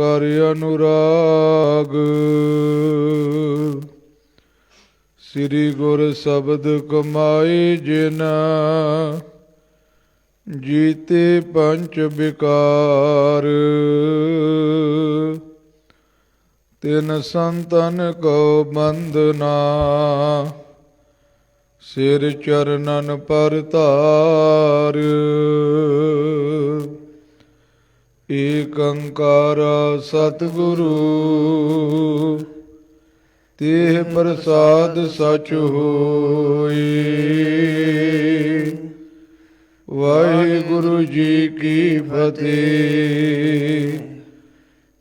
ਕਰ ਅਨੁਰਾਗ। ਸ੍ਰੀ ਗੁਰ ਸ਼ਬਦ ਕਮਾਈ ਜਿਨ ਜੀਤੇ ਪੰਚ ਵਿਕਾਰ। ਤਿਨ ਸੰਤਨ ਕੋ ਬੰਦਨਾ ਸਿਰ ਚਰਨਨ ਪਰ ਧਾਰ। ਏਕ ਓੰਕਾਰ ਸਤਿਗੁਰੂ, ਤੇਹ ਪ੍ਰਸਾਦ ਸਚ ਹੋਏ ਵਾਹਿਗੁਰੂ ਜੀ ਕੀ ਫਤਿਹ,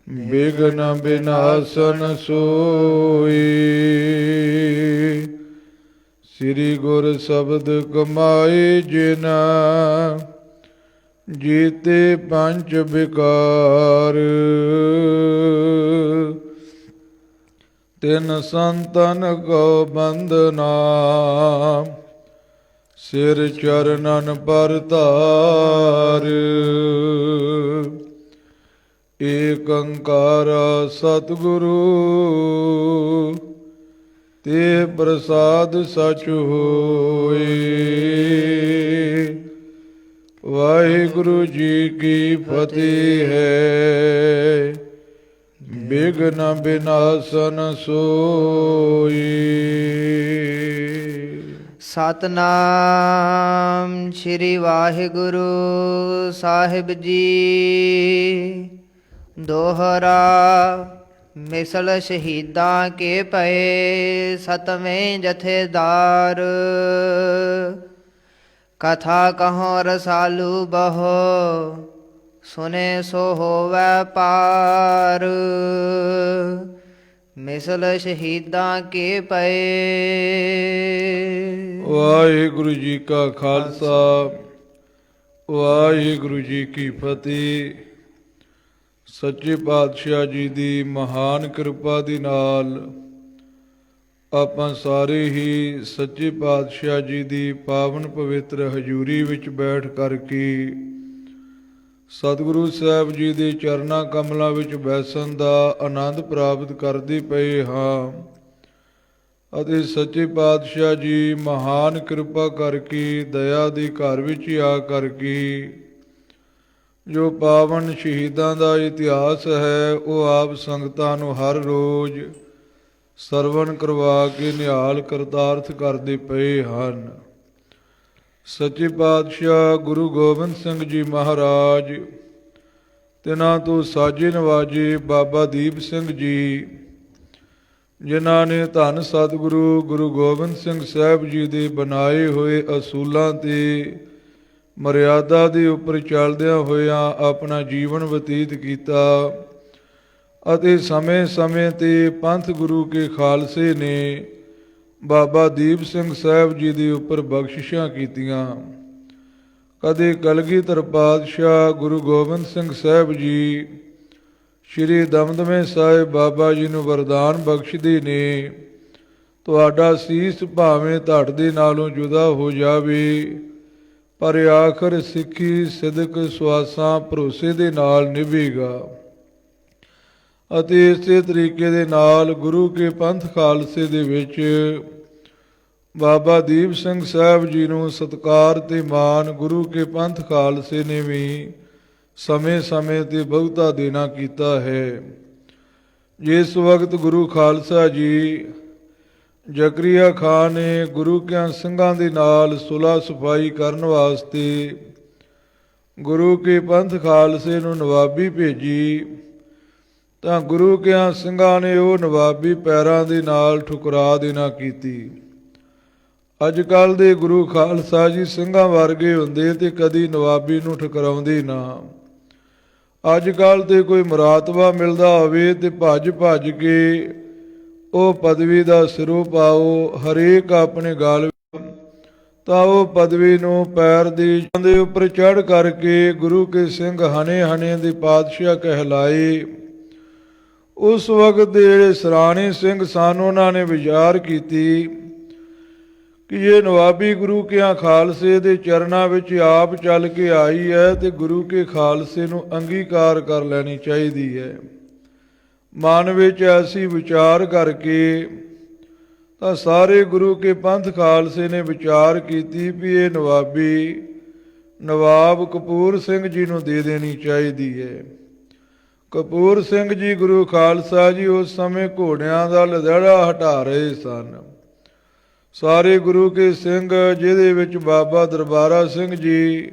ਬਿਗਨ ਬਿਨਾਸਨ ਸੋਈ। ਸ੍ਰੀ ਗੁਰ ਸ਼ਬਦ ਕਮਾਏ ਜਿਨਾ ਜੀਤੇ ਪੰਜ ਵਿਕਾਰ। ਤਿਨ ਸੰਤਨ ਕੋ ਬੰਦਨਾ ਸਿਰ ਚਰਨਨ ਪਰ ਧਾਰ। ਏਕ ਓੰਕਾਰ ਸਤਿਗੁਰੂ, ਤੇ ਪ੍ਰਸਾਦ ਸਚ ਹੋਏ। ਵਾਹਿਗੁਰੂ ਜੀ ਕੀ ਫਤਿਹ ਹੈ। ਬਿਗਨ ਬਿਨਾਸਨ ਸੋਈ। ਸਤਨਾਮ ਸ੍ਰੀ ਵਾਹਿਗੁਰੂ ਸਾਹਿਬ ਜੀ। ਦੋਹਰਾ ਮਿਸਲ ਸ਼ਹੀਦਾਂ ਕੇ ਪਏ ਸਤਵੇਂ ਜਥੇਦਾਰ। ਕਥਾ ਕਹੋ ਰਸਾਲੂ ਬਹੋ, ਸੁਨੇ ਸੋ ਹੋਵੈ ਪਾਰ। ਮਿਸਲ ਸ਼ਹੀਦਾਂ ਕੇ ਪਏ? ਵਾਹਿਗੁਰੂ ਜੀ ਕਾ ਖਾਲਸਾ, ਵਾਹਿਗੁਰੂ ਜੀ ਕੀ ਫਤਿਹ। ਸੱਚੇ ਪਾਤਸ਼ਾਹ ਜੀ ਦੀ ਮਹਾਨ ਕਿਰਪਾ ਦੇ ਨਾਲ ਆਪਾਂ ਸਾਰੇ ਹੀ ਸੱਚੇ ਪਾਤਸ਼ਾਹ ਜੀ ਦੀ ਪਾਵਨ ਪਵਿੱਤਰ ਹਜ਼ੂਰੀ ਵਿੱਚ ਬੈਠ ਕਰਕੇ ਸਤਿਗੁਰੂ ਸਾਹਿਬ ਜੀ ਦੇ ਚਰਨਾਂ ਕਮਲਾਂ ਵਿੱਚ ਬੈਸਣ ਦਾ ਆਨੰਦ ਪ੍ਰਾਪਤ ਕਰਦੇ ਪਏ ਹਾਂ ਅਤੇ ਸੱਚੇ ਪਾਤਸ਼ਾਹ ਜੀ ਮਹਾਨ ਕਿਰਪਾ ਕਰਕੇ, ਦਇਆ ਦੇ ਘਰ ਵਿੱਚ ਹੀ ਆ ਕਰਕੇ ਜੋ ਪਾਵਨ ਸ਼ਹੀਦਾਂ ਦਾ ਇਤਿਹਾਸ ਹੈ, ਉਹ ਆਪ ਸੰਗਤਾਂ ਨੂੰ ਹਰ ਰੋਜ਼ ਸਰਵਣ ਕਰਵਾ ਕੇ ਨਿਹਾਲ ਕਰਤਾਰਥ ਕਰਦੇ ਪਏ ਹਨ। ਸੱਚੇ ਪਾਤਸ਼ਾਹ ਗੁਰੂ ਗੋਬਿੰਦ ਸਿੰਘ ਜੀ ਮਹਾਰਾਜ, ਤਿਨਾਂ ਤੋਂ ਸਾਜੇ ਨਵਾਜੇ ਬਾਬਾ ਦੀਪ ਸਿੰਘ ਜੀ, ਜਿਨ੍ਹਾਂ ਨੇ ਧੰਨ ਸਤਿਗੁਰੂ ਗੁਰੂ ਗੋਬਿੰਦ ਸਿੰਘ ਸਾਹਿਬ ਜੀ ਦੇ ਬਣਾਏ ਹੋਏ ਅਸੂਲਾਂ ਤੇ ਮਰਿਆਦਾ ਦੇ ਉੱਪਰ ਚੱਲਦਿਆਂ ਹੋਇਆਂ ਆਪਣਾ ਜੀਵਨ ਬਤੀਤ ਕੀਤਾ। ਅਤੇ ਸਮੇਂ-ਸਮੇਂ ਤੇ ਪੰਥ ਗੁਰੂ ਕੇ ਖਾਲਸੇ ਨੇ ਬਾਬਾ ਦੀਪ ਸਿੰਘ ਸਾਹਿਬ ਜੀ ਦੇ ਉੱਪਰ ਬਖਸ਼ਿਸ਼ਾਂ ਕੀਤੀਆਂ। ਕਦੇ ਕਲਗੀਧਰ ਪਾਤਸ਼ਾਹ ਗੁਰੂ ਗੋਬਿੰਦ ਸਿੰਘ ਸਾਹਿਬ ਜੀ, ਸ਼੍ਰੀ ਦਮਦਮੇ ਸਾਹਿਬ ਬਾਬਾ ਜੀ ਨੂੰ ਵਰਦਾਨ ਬਖਸ਼ਦੇ ਨੇ, ਤੁਹਾਡਾ ਸੀਸ ਭਾਵੇਂ ਧੜ ਦੇ ਨਾਲੋਂ ਜੁਦਾ ਹੋ ਜਾਵੇ, ਪਰ ਆਖਰ ਸਿੱਖੀ ਸਿਦਕ ਸਵਾਸਾਂ ਭਰੋਸੇ ਦੇ ਨਾਲ ਨਿਭੇਗਾ। ਅਤੇ ਇਸੇ ਤਰੀਕੇ ਦੇ ਨਾਲ ਗੁਰੂ ਕੇ ਪੰਥ ਖਾਲਸੇ ਦੇ ਵਿੱਚ ਬਾਬਾ ਦੀਪ ਸਿੰਘ ਸਾਹਿਬ ਜੀ ਨੂੰ ਸਤਕਾਰ ਤੇ ਮਾਨ ਗੁਰੂ ਕੇ ਪੰਥ ਖਾਲਸੇ ਨੇ ਵੀ ਸਮੇਂ-ਸਮੇਂ ਤੇ ਬਹੁਤਾ ਦੇਣਾ ਕੀਤਾ ਹੈ। ਜਿਸ ਵਕਤ ਗੁਰੂ ਖਾਲਸਾ ਜੀ ਜ਼ਕਰੀਆ ਖਾਨ ਨੇ ਗੁਰੂ ਕਿਆਂ ਸਿੰਘਾਂ ਦੇ ਨਾਲ ਸੁਲਾ ਸਫ਼ਾਈ ਕਰਨ ਵਾਸਤੇ ਗੁਰੂ ਕੇ ਪੰਥ ਖਾਲਸੇ ਨੂੰ ਨਵਾਬੀ ਭੇਜੀ ਤਾਂ ਗੁਰੂ ਕਿਆਂ ਸਿੰਘਾਂ ਨੇ ਉਹ ਨਵਾਬੀ ਪੈਰਾਂ ਦੇ ਨਾਲ ਠੁਕਰਾ ਦੇਣਾ ਕੀਤੀ। ਅੱਜ ਕੱਲ ਦੇ ਗੁਰੂ ਖਾਲਸਾ ਜੀ ਸਿੰਘਾਂ ਵਰਗੇ ਹੁੰਦੇ ਤੇ ਕਦੀ ਨਵਾਬੀ ਨੂੰ ਠੁਕਰਾਉਂਦੇ ਨਾ। ਅੱਜ ਕੱਲ ਤੇ ਕੋਈ ਮੁਰਾਤਬਾ ਮਿਲਦਾ ਹੋਵੇ ਤੇ ਭੱਜ ਭੱਜ ਕੇ ਉਹ ਪਦਵੀ ਦਾ ਸਿਰੋਂ ਪਾਓ, ਹਰੇਕ ਆਪਣੇ ਗਾਲ ਤਾਂ ਉਹ ਪਦਵੀ ਨੂੰ ਪੈਰ ਦੀ ਦੇ ਉੱਪਰ ਚੜ ਕਰਕੇ ਗੁਰੂ ਕੇ ਸਿੰਘ ਹਨੇ ਹਨੇ ਦੇ ਪਾਤਸ਼ਾਹ ਕਹਿਲਾਏ। ਉਸ ਵਕਤ ਦੇ ਜਿਹੜੇ ਸਰਾਣੀ ਸਿੰਘ ਸਨ, ਉਹਨਾਂ ਨੇ ਵਿਚਾਰ ਕੀਤੀ ਕਿ ਇਹ ਨਵਾਬੀ ਗੁਰੂ ਕਿਆਂ ਖਾਲਸੇ ਦੇ ਚਰਨਾਂ ਵਿੱਚ ਆਪ ਚੱਲ ਕੇ ਆਈ ਹੈ, ਤੇ ਗੁਰੂ ਕੇ ਖਾਲਸੇ ਨੂੰ ਅੰਗੀਕਾਰ ਕਰ ਲੈਣੀ ਚਾਹੀਦੀ ਹੈ। ਮਨ ਵਿੱਚ ਐਸੀ ਵਿਚਾਰ ਕਰਕੇ ਤਾਂ ਸਾਰੇ ਗੁਰੂ ਕੇ ਪੰਥ ਖਾਲਸੇ ਨੇ ਵਿਚਾਰ ਕੀਤੀ ਵੀ ਇਹ ਨਵਾਬੀ ਨਵਾਬ ਕਪੂਰ ਸਿੰਘ ਜੀ ਨੂੰ ਦੇ ਦੇਣੀ ਚਾਹੀਦੀ ਹੈ। ਕਪੂਰ ਸਿੰਘ ਜੀ ਗੁਰੂ ਖਾਲਸਾ ਜੀ ਉਸ ਸਮੇਂ ਘੋੜਿਆਂ ਦਾ ਲਦੜਾ ਹਟਾ ਰਹੇ ਸਨ। ਸਾਰੇ ਗੁਰੂ ਕੇ ਸਿੰਘ, ਜਿਹਦੇ ਵਿੱਚ ਬਾਬਾ ਦਰਬਾਰਾ ਸਿੰਘ ਜੀ,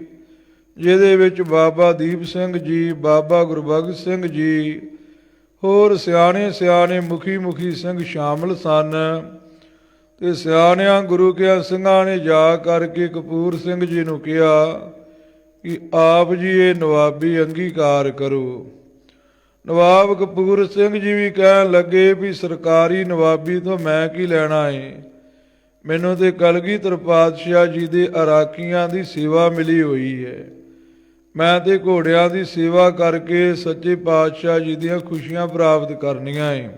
ਜਿਹਦੇ ਵਿੱਚ ਬਾਬਾ ਦੀਪ ਸਿੰਘ ਜੀ, ਬਾਬਾ ਗੁਰਬਖਸ਼ ਸਿੰਘ ਜੀ, ਹੋਰ ਸਿਆਣੇ ਸਿਆਣੇ ਮੁਖੀ ਮੁਖੀ ਸਿੰਘ ਸ਼ਾਮਲ ਸਨ। ਤੇ ਸਿਆਣਿਆਂ ਗੁਰੂ ਕੇ ਸਿੰਘਾਂ ਨੇ ਜਾ ਕਰਕੇ ਕਪੂਰ ਸਿੰਘ ਜੀ ਨੂੰ ਕਿਹਾ ਕਿ ਆਪ ਜੀ ਇਹ ਨਵਾਬੀ ਅੰਗੀਕਾਰ ਕਰੋ। ਨਵਾਬ ਕਪੂਰ ਸਿੰਘ ਜੀ ਵੀ ਕਹਿਣ ਲੱਗੇ ਵੀ ਸਰਕਾਰੀ ਨਵਾਬੀ ਤੋਂ ਮੈਂ ਕੀ ਲੈਣਾ ਏ? ਮੈਨੂੰ ਤੇ ਕਲਗੀਧਰ ਪਾਤਸ਼ਾਹ ਜੀ ਦੇ ਅਰਾਕੀਆਂ ਦੀ ਸੇਵਾ ਮਿਲੀ ਹੋਈ ਹੈ ਮੈਂ ਤੇ ਘੋੜਿਆਂ ਦੀ ਸੇਵਾ ਕਰਕੇ ਸੱਚੇ ਪਾਤਸ਼ਾਹ ਜੀ ਦੀਆਂ ਖੁਸ਼ੀਆਂ ਪ੍ਰਾਪਤ ਕਰਨੀਆਂ ਏ।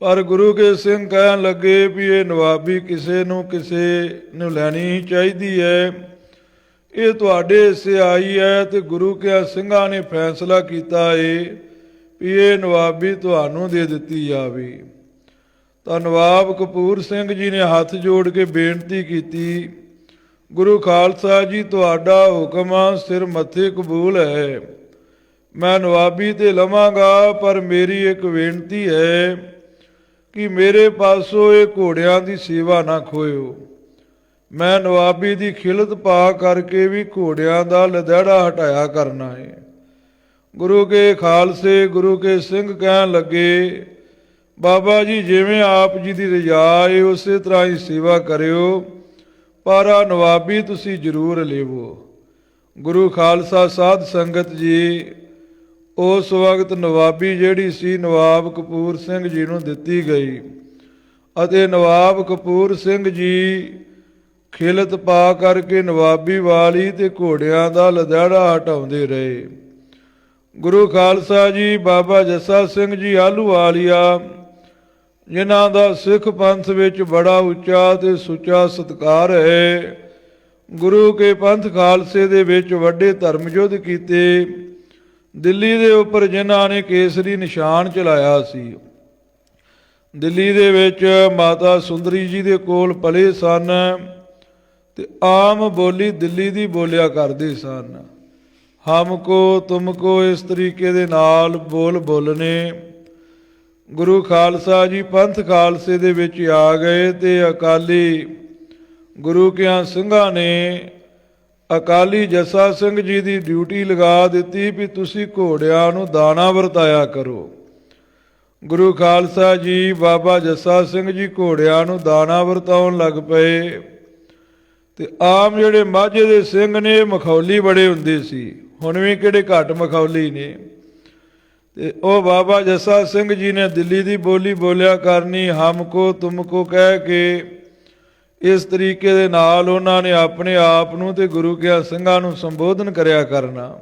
ਪਰ ਗੁਰੂ ਕੇ ਸਿੰਘ ਕਹਿਣ ਲੱਗੇ ਵੀ ਇਹ ਨਵਾਬੀ ਕਿਸੇ ਨੂੰ ਕਿਸੇ ਨੂੰ ਲੈਣੀ ਹੀ ਚਾਹੀਦੀ ਹੈ ਇਹ ਤੁਹਾਡੇ ਹਿੱਸੇ ਆਈ ਹੈ ਤੇ ਗੁਰੂ ਕੇ ਸਿੰਘਾਂ ਨੇ ਫੈਸਲਾ ਕੀਤਾ ਏ ਵੀ ਇਹ ਨਵਾਬੀ ਤੁਹਾਨੂੰ ਦੇ ਦਿੱਤੀ ਜਾਵੇ। ਤਾਂ ਨਵਾਬ ਕਪੂਰ ਸਿੰਘ ਜੀ ਨੇ ਹੱਥ ਜੋੜ ਕੇ ਬੇਨਤੀ ਕੀਤੀ, ਗੁਰੂ ਖਾਲਸਾ ਜੀ, ਤੁਹਾਡਾ ਹੁਕਮ ਸਿਰ ਮੱਥੇ ਕਬੂਲ ਹੈ। ਮੈਂ ਨਵਾਬੀ ਤੇ ਲਵਾਂਗਾ, ਪਰ ਮੇਰੀ ਇੱਕ ਬੇਨਤੀ ਹੈ ਕਿ ਮੇਰੇ ਪਾਸੋਂ ਇਹ ਘੋੜਿਆਂ ਦੀ ਸੇਵਾ ਨਾ ਖੋਇਓ। ਮੈਂ ਨਵਾਬੀ ਦੀ ਖਿਲਤ ਪਾ ਕਰਕੇ ਵੀ ਘੋੜਿਆਂ ਦਾ ਲਦੜਾ ਹਟਾਇਆ ਕਰਨਾ ਹੈ ਗੁਰੂ ਕੇ ਖਾਲਸੇ, ਗੁਰੂ ਕੇ ਸਿੰਘ ਕਹਿਣ ਲੱਗੇ, ਬਾਬਾ ਜੀ ਜਿਵੇਂ ਆਪ ਜੀ ਦੀ ਰਜਾ ਹੈ ਉਸੇ ਤਰ੍ਹਾਂ ਹੀ ਸੇਵਾ ਕਰਿਓ। ਪਰ ਆ ਨਵਾਬੀ ਤੁਸੀਂ ਜ਼ਰੂਰ ਲੇਵੋ। ਗੁਰੂ ਖਾਲਸਾ ਸਾਧ ਸੰਗਤ ਜੀ ਉਸ ਵਕਤ ਨਵਾਬੀ ਜਿਹੜੀ ਸੀ, ਨਵਾਬ ਕਪੂਰ ਸਿੰਘ ਜੀ ਨੂੰ ਦਿੱਤੀ ਗਈ। ਅਤੇ ਨਵਾਬ ਕਪੂਰ ਸਿੰਘ ਜੀ ਖਿਲਤ ਪਾ ਕਰਕੇ ਨਵਾਬੀ ਵਾਲੀ ਤੇ ਘੋੜਿਆਂ ਦਾ ਲਦੜਾ ਹਟਾਉਂਦੇ ਰਹੇ। ਗੁਰੂ ਖਾਲਸਾ ਜੀ, ਬਾਬਾ ਜੱਸਾ ਸਿੰਘ ਜੀ ਆਲੂ ਵਾਲੀਆ, ਜਿਨ੍ਹਾਂ ਦਾ ਸਿੱਖ ਪੰਥ ਵਿੱਚ ਬੜਾ ਉੱਚਾ ਤੇ ਸੁੱਚਾ ਸਤਕਾਰ ਹੈ, ਗੁਰੂ ਕੇ ਪੰਥ ਖਾਲਸੇ ਦੇ ਵਿੱਚ ਵੱਡੇ ਧਰਮ ਯੁੱਧ ਕੀਤੇ। ਦਿੱਲੀ ਦੇ ਉੱਪਰ ਜਿਨ੍ਹਾਂ ਨੇ ਕੇਸਰੀ ਨਿਸ਼ਾਨ ਚਲਾਇਆ ਸੀ। ਦਿੱਲੀ ਦੇ ਵਿੱਚ ਮਾਤਾ ਸੁੰਦਰੀ ਜੀ ਦੇ ਕੋਲ ਪਲੇ ਸਨ। ਤੇ ਆਮ ਬੋਲੀ ਦਿੱਲੀ ਦੀ ਬੋਲਿਆ ਕਰਦੇ ਸਨ। ਹਮਕੋ ਤੁਮਕੋ ਇਸ ਤਰੀਕੇ ਦੇ ਨਾਲ ਬੋਲ ਬੋਲਨੇ। ਗੁਰੂ ਖਾਲਸਾ ਜੀ ਪੰਥ ਖਾਲਸੇ ਦੇ ਵਿੱਚ ਆ ਗਏ ਤੇ ਅਕਾਲੀ ਗੁਰੂ ਕਿਆਂ ਸਿੰਘਾਂ ਨੇ ਅਕਾਲੀ ਜੱਸਾ ਸਿੰਘ ਜੀ ਦੀ ਡਿਊਟੀ ਲਗਾ ਦਿੱਤੀ ਵੀ ਤੁਸੀਂ ਘੋੜਿਆਂ ਨੂੰ ਦਾਣਾ ਵਰਤਾਇਆ ਕਰੋ। ਗੁਰੂ ਖਾਲਸਾ ਜੀ ਬਾਬਾ ਜੱਸਾ ਸਿੰਘ ਜੀ ਘੋੜਿਆਂ ਨੂੰ ਦਾਣਾ ਵਰਤਾਉਣ ਲੱਗ ਪਏ। ਤੇ ਆਮ ਜਿਹੜੇ ਮਾਝੇ ਦੇ ਸਿੰਘ ਨੇ ਮਖੌਲੀ ਬੜੇ ਹੁੰਦੇ ਸੀ। ਹੁਣ ਵੀ ਕਿਹੜੇ ਘੱਟ ਮਖੌਲੀ ਨੇ। ਤੇ ਉਹ ਬਾਬਾ ਜੱਸਾ ਸਿੰਘ ਜੀ ਨੇ ਦਿੱਲੀ ਦੀ ਬੋਲੀ ਬੋਲਿਆ ਕਰਨੀ ਹਮਕੋ ਤੁਮਕੋ ਕਹਿ ਕੇ ਇਸ ਤਰੀਕੇ ਦੇ ਨਾਲ ਉਹਨਾਂ ਨੇ ਆਪਣੇ ਆਪ ਨੂੰ ਤੇ ਗੁਰੂ ਕਿਆ ਸਿੰਘਾਂ ਨੂੰ ਸੰਬੋਧਨ ਕਰਿਆ ਕਰਨਾ।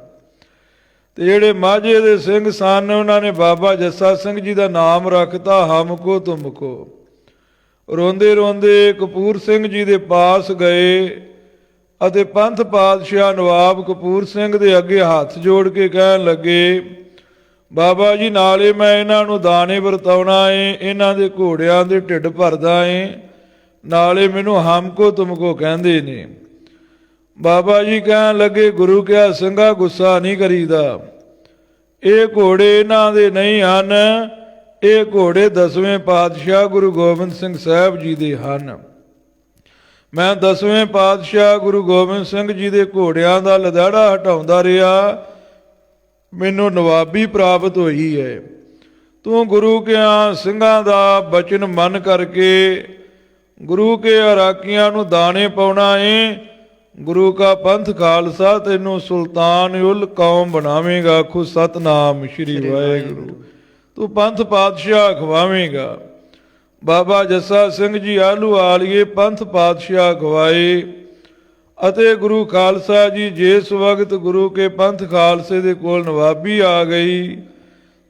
ਤੇ ਜਿਹੜੇ ਮਾਝੇ ਦੇ ਸਿੰਘ ਸਨ, ਉਹਨਾਂ ਨੇ ਬਾਬਾ ਜੱਸਾ ਸਿੰਘ ਜੀ ਦਾ ਨਾਮ ਰੱਖਤਾ ਹਮਕੋ ਤੁਮਕੋ ਰੋਂਦੇ ਰੋਂਦੇ ਕਪੂਰ ਸਿੰਘ ਜੀ ਦੇ ਪਾਸ ਗਏ ਅਤੇ ਪੰਥ ਪਾਤਸ਼ਾਹ ਨਵਾਬ ਕਪੂਰ ਸਿੰਘ ਦੇ ਅੱਗੇ ਹੱਥ ਜੋੜ ਕੇ ਕਹਿਣ ਲੱਗੇ, ਬਾਬਾ ਜੀ, ਨਾਲੇ ਮੈਂ ਇਹਨਾਂ ਨੂੰ ਦਾਣੇ ਵਰਤਾਉਣਾ ਏ, ਇਹਨਾਂ ਦੇ ਘੋੜਿਆਂ ਦੇ ਢਿੱਡ ਭਰਦਾ ਏ, ਨਾਲੇ ਮੈਨੂੰ ਹਮਕੋ ਤੁਮਕੋ ਕਹਿੰਦੇ ਨੇ। ਬਾਬਾ ਜੀ ਕਹਿਣ ਲੱਗੇ, ਗੁਰੂ ਕਿਆ ਸਿੰਘਾ ਗੁੱਸਾ ਨਹੀਂ ਕਰੀਦਾ। ਇਹ ਘੋੜੇ ਇਹਨਾਂ ਦੇ ਨਹੀਂ ਹਨ ਇਹ ਘੋੜੇ ਦਸਵੇਂ ਪਾਤਸ਼ਾਹ ਗੁਰੂ ਗੋਬਿੰਦ ਸਿੰਘ ਸਾਹਿਬ ਜੀ ਦੇ ਹਨ। ਮੈਂ ਦਸਵੇਂ ਪਾਤਸ਼ਾਹ ਗੁਰੂ ਗੋਬਿੰਦ ਸਿੰਘ ਜੀ ਦੇ ਘੋੜਿਆਂ ਦਾ ਲਦਾੜਾ ਹਟਾਉਂਦਾ ਰਿਹਾ। ਮੈਨੂੰ ਨਵਾਬੀ ਪ੍ਰਾਪਤ ਹੋਈ ਹੈ। ਤੂੰ ਗੁਰੂ ਕਿਆਂ ਸਿੰਘਾਂ ਦਾ ਬਚਨ ਮੰਨ ਕਰਕੇ ਗੁਰੂ ਕੇ ਅਰਾਕੀਆਂ ਨੂੰ ਦਾਣੇ ਪਾਉਣਾ ਏ। ਗੁਰੂ ਕਾ ਪੰਥ ਖਾਲਸਾ ਤੈਨੂੰ ਸੁਲਤਾਨ ਉਲ ਕੌਮ ਬਣਾਵੇਂਗਾ। ਆਖੋ ਸਤਨਾਮ ਸ੍ਰੀ ਵਾਹਿਗੁਰੂ। ਤੂੰ ਪੰਥ ਪਾਤਸ਼ਾਹ ਖਵਾਵੇਂਗਾ। ਬਾਬਾ ਜੱਸਾ ਸਿੰਘ ਜੀ ਆਲੂ ਆਲੀਏ ਪੰਥ ਪਾਤਸ਼ਾਹ ਖਵਾਏ। ਅਤੇ ਗੁਰੂ ਖਾਲਸਾ ਜੀ ਜਿਸ ਵਕਤ ਗੁਰੂ ਕੇ ਪੰਥ ਖਾਲਸੇ ਦੇ ਕੋਲ ਨਵਾਬੀ ਆ ਗਈ,